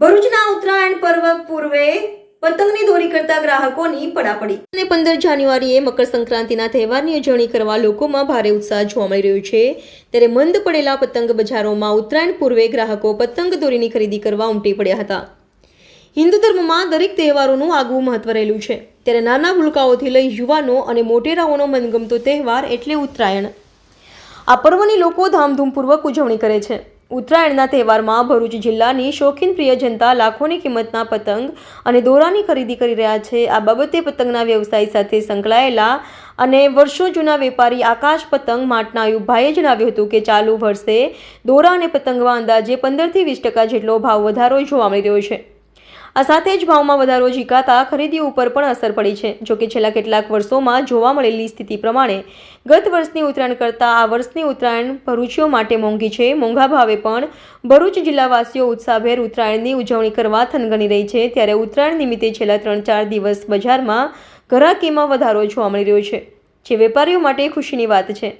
પર્વ પૂર્વે પતંગની દોરી કરતા ગ્રાહકોની પડાપડી. અને પંદર જાન્યુઆરીએ મકર સંક્રાંતિના તહેવારની ઉજવણી કરવા લોકોમાં ભારે ઉત્સાહ જોવા મળી રહ્યો છે. ત્યારે મંદ પડેલા પતંગ બજારોમાં ઉત્તરાયણ પૂર્વે ગ્રાહકો પતંગ દોરીની ખરીદી કરવા ઉમટી પડ્યા હતા. હિન્દુ ધર્મમાં દરેક તહેવારોનું આગવું મહત્વ રહેલું છે. ત્યારે નાના ભૂલકાઓથી લઈ યુવાનો અને મોટેરાઓનો મનગમતો તહેવાર એટલે ઉત્તરાયણ. આ પર્વની લોકો ધામધૂમપૂર્વક ઉજવણી કરે છે. ઉત્તરાયણના તહેવારમાં ભરૂચ જિલ્લાની શોખીન પ્રિય જનતા લાખોની કિંમતના પતંગ અને દોરાની ખરીદી કરી રહ્યા છે. આ બાબતે પતંગના વ્યવસાય સાથે સંકળાયેલા અને વર્ષો જૂના વેપારી આકાશ પતંગ માટના યુભાઈએ જણાવ્યું હતું કે ચાલુ વર્ષે દોરા અને પતંગમાં અંદાજે પંદરથી વીસ ટકા જેટલો ભાવ વધારો જોવા મળી રહ્યો છે. આ સાથે જ ભાવમાં વધારો ઝીકાતા ખરીદી ઉપર પણ અસર પડી છે. જોકે છેલ્લા કેટલાક વર્ષોમાં જોવા મળેલી સ્થિતિ પ્રમાણે ગત વર્ષની ઉત્તરાયણ કરતાં આ વર્ષની ઉત્તરાયણ ભરૂચીઓ માટે મોંઘી છે. મોંઘા ભાવે પણ ભરૂચ જિલ્લાવાસીઓ ઉત્સાહભેર ઉત્તરાયણની ઉજવણી કરવા થનગની રહી છે. ત્યારે ઉત્તરાયણ નિમિત્તે છેલ્લા ત્રણ ચાર દિવસ બજારમાં ઘરાકીમાં વધારો જોવા મળી રહ્યો છે, જે વેપારીઓ માટે ખુશીની વાત છે.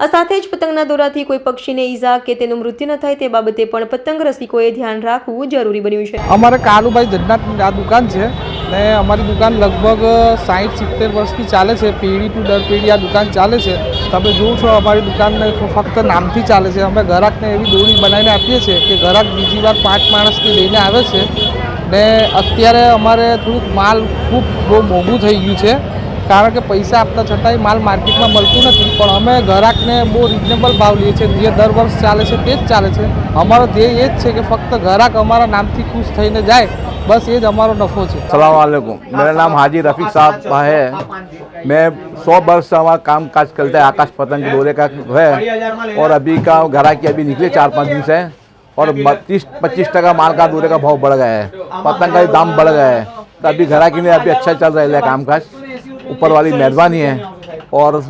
આ સાથે જ પતંગના દોરાથી કોઈ પક્ષીને ઈજા કે તેનું મૃત્યુ ન થાય તે બાબતે પણ પતંગ રસિકોએ ધ્યાન રાખવું જરૂરી બન્યું છે. અમારે કાલુભાઈ જગન્નાથ આ દુકાન છે ને અમારી દુકાન લગભગ સાઠ સિત્તેર વર્ષથી ચાલે છે. પેઢી ટુ દર પેઢી આ દુકાન ચાલે છે. તમે જોવો છો અમારી દુકાનને ફક્ત નામથી ચાલે છે. અમે ગ્રાહકને એવી દોરી બનાવીને આપીએ છીએ કે ગ્રાહક બીજી વાર પાંચ માણસથી લઈને આવે છે ને અત્યારે અમારે થોડુંક માલ ખૂબ બહુ મોંઘું થઈ ગયું છે. કારણ કે પૈસા આપતા છતાંય માલ માર્કેટમાં મળતું નથી પણ અમે ગ્રાહકને બહુ રિઝનેબલ ભાવ લઈએ છીએ જે દર વર્ષ ચાલે છે તે જ ચાલે છે અમારો ધ્યેય એ જ છે કે ફક્ત ગ્રાહક અમારા નામથી ખુશ થઈને જાય બસ એ જ અમારો નફો છે सलामकुम मेरा नाम हाजी रफ़ीक साहब है मैं सौ वर्ष से हमारा काम काज करता है आकाश पतंग के दौरे का है और अभी का घरा की अभी निकले चार पाँच दिन से और बत्तीस पच्चीस टका माल का दौरे का भाव बढ़ गया है पतंग का भी दाम बढ़ गया है तो अभी घरा के लिए अभी अच्छा चल रहा है काम काज ऊपर वाली मेहरबानी है और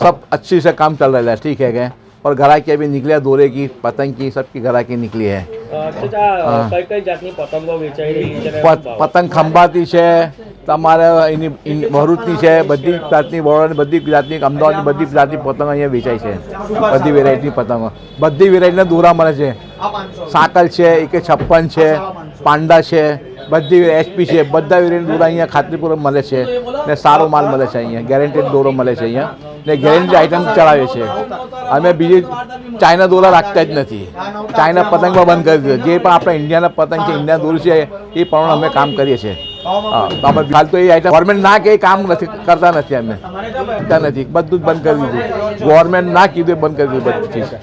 सब अच्छी से काम चल रहा है ठीक है क्या और घरा की अभी निकले दौरे की पतंग की सबकी घरा की निकली है અચ્છા કઈ કઈ જાતની પતંગો વેચાઈ રહી છે અને પ- પતંગ ખંભાતી છે તમારે એની ઇન- ભરૂચની છે બધી જાતની બરોડાની બધી જાતની અમદાવાદની બધી જાતની પતંગો અહીંયા વેચાય છે બધી વેરાયટીની પતંગો બધી વેરાયટીના દોરા મળે છે સાકલ છે એકે છપ્પન છે પાંડા છે બધી એચપી છે, બધા વેરિયન્ટ દોરા અહીંયા ખાતરીપૂર્વક મળે છે ને સારો માલ મળે છે અહીંયા ગેરંટેડ દોરો મળે છે અહીંયા. ને ગેરંટી આઇટમ ચડાવે છે. અમે બીજી ચાઇના દોરા રાખતા જ નથી. ચાઇના પતંગમાં બંધ કરી દીધો. જે પણ આપણા ઇન્ડિયાના પતંગ છે ઇન્ડિયા દોર છે, એ પ્રમાણે અમે કામ કરીએ છીએ. અમે હાલ તો એ આઈટમ ગવર્મેન્ટ ના કે કામ નથી, કરતા નથી અમે. કરતા નથી. બધું જ બંધ કરી દીધું. ગવર્મેન્ટ ના કીધું બંધ કરી દીધું બધી. ચીજ